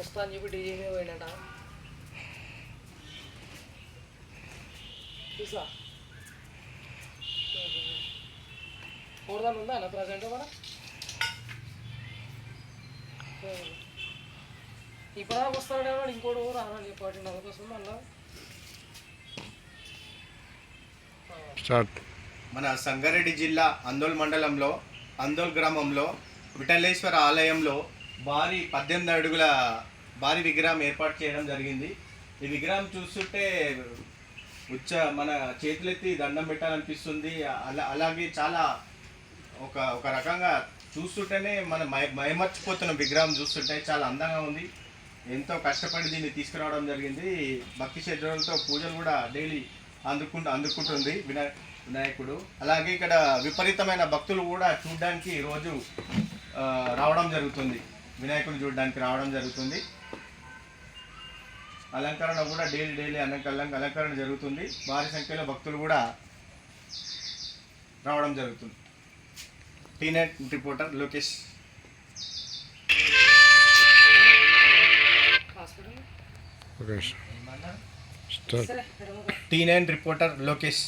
ഉസ്താഞ്ഞ് പിടിയിൽ പ്രസന്റ് కూడా ఇప్పుడు వస్తాడేమో ఇంకోటి రావాలి పార్టీ కోసం మళ్ళా. స్టార్ట్. మన సంగారెడ్డి జిల్లా అందోల్ మండలంలో అందోల్ గ్రామంలో విఠలేశ్వర ఆలయంలో భారీ పద్దెనిమిది అడుగుల భారీ విగ్రహం ఏర్పాటు చేయడం జరిగింది. ఈ విగ్రహం చూస్తుంటే ఉచ్చ మన చేతులెత్తి దండం పెట్టాలనిపిస్తుంది. అలా అలాగే చాలా ఒక ఒక రకంగా చూస్తుంటేనే మన మై మైమర్చిపోతున్న విగ్రహం చూస్తుంటే చాలా అందంగా ఉంది. ఎంతో కష్టపడి దీన్ని తీసుకురావడం జరిగింది. భక్తి శ్రద్ధలతో పూజలు కూడా డైలీ అందుకుంటూ అందుకుంటుంది వినా వినాయకుడు. అలాగే ఇక్కడ విపరీతమైన భక్తులు కూడా చూడడానికి రోజు రావడం జరుగుతుంది. వినాయకుడు చూడడానికి రావడం జరుగుతుంది. అలంకరణ కూడా డైలీ డైలీ అలంకరణ అలంకరణ జరుగుతుంది. భారీ సంఖ్యలో భక్తులు కూడా రావడం జరుగుతుంది. TNet reporter Lokesh. Hospital? Okay start. సరే ఎడమ టీ నైన్ రిపోర్టర్ లోకేష్.